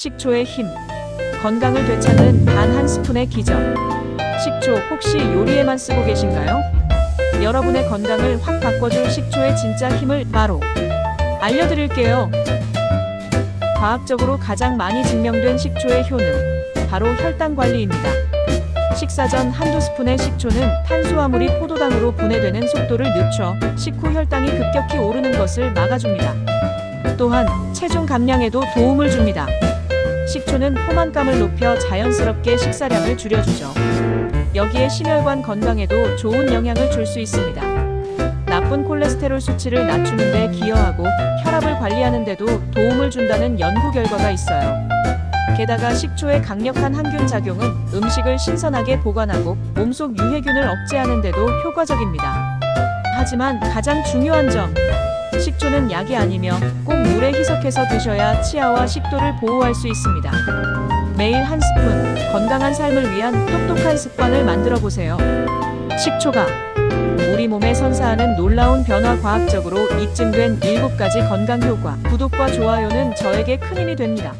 식초의 힘. 건강을 되찾는 단 한 스푼의 기적. 식초 혹시 요리에만 쓰고 계신가요? 여러분의 건강을 확 바꿔줄 식초의 진짜 힘을 바로 알려드릴게요. 과학적으로 가장 많이 증명된 식초의 효능. 바로 혈당 관리입니다. 식사 전 한두 스푼의 식초는 탄수화물이 포도당으로 분해되는 속도를 늦춰 식후 혈당이 급격히 오르는 것을 막아줍니다. 또한 체중 감량에도 도움을 줍니다. 식초는 포만감을 높여 자연스럽게 식사량을 줄여주죠. 여기에 심혈관 건강에도 좋은 영향을 줄 수 있습니다. 나쁜 콜레스테롤 수치를 낮추는 데 기여하고 혈압을 관리하는 데도 도움을 준다는 연구 결과가 있어요. 게다가 식초의 강력한 항균 작용은 음식을 신선하게 보관하고 몸속 유해균을 억제하는 데도 효과적입니다. 하지만 가장 중요한 점, 식초는 약이 아니며 꼭 물에 희석해서 드셔야 치아와 식도를 보호할 수 있습니다. 매일 한 스푼, 건강한 삶을 위한 똑똑한 습관을 만들어 보세요. 식초가 우리 몸에 선사하는 놀라운 변화 과학적으로 입증된 7가지 건강 효과. 구독과 좋아요는 저에게 큰 힘이 됩니다.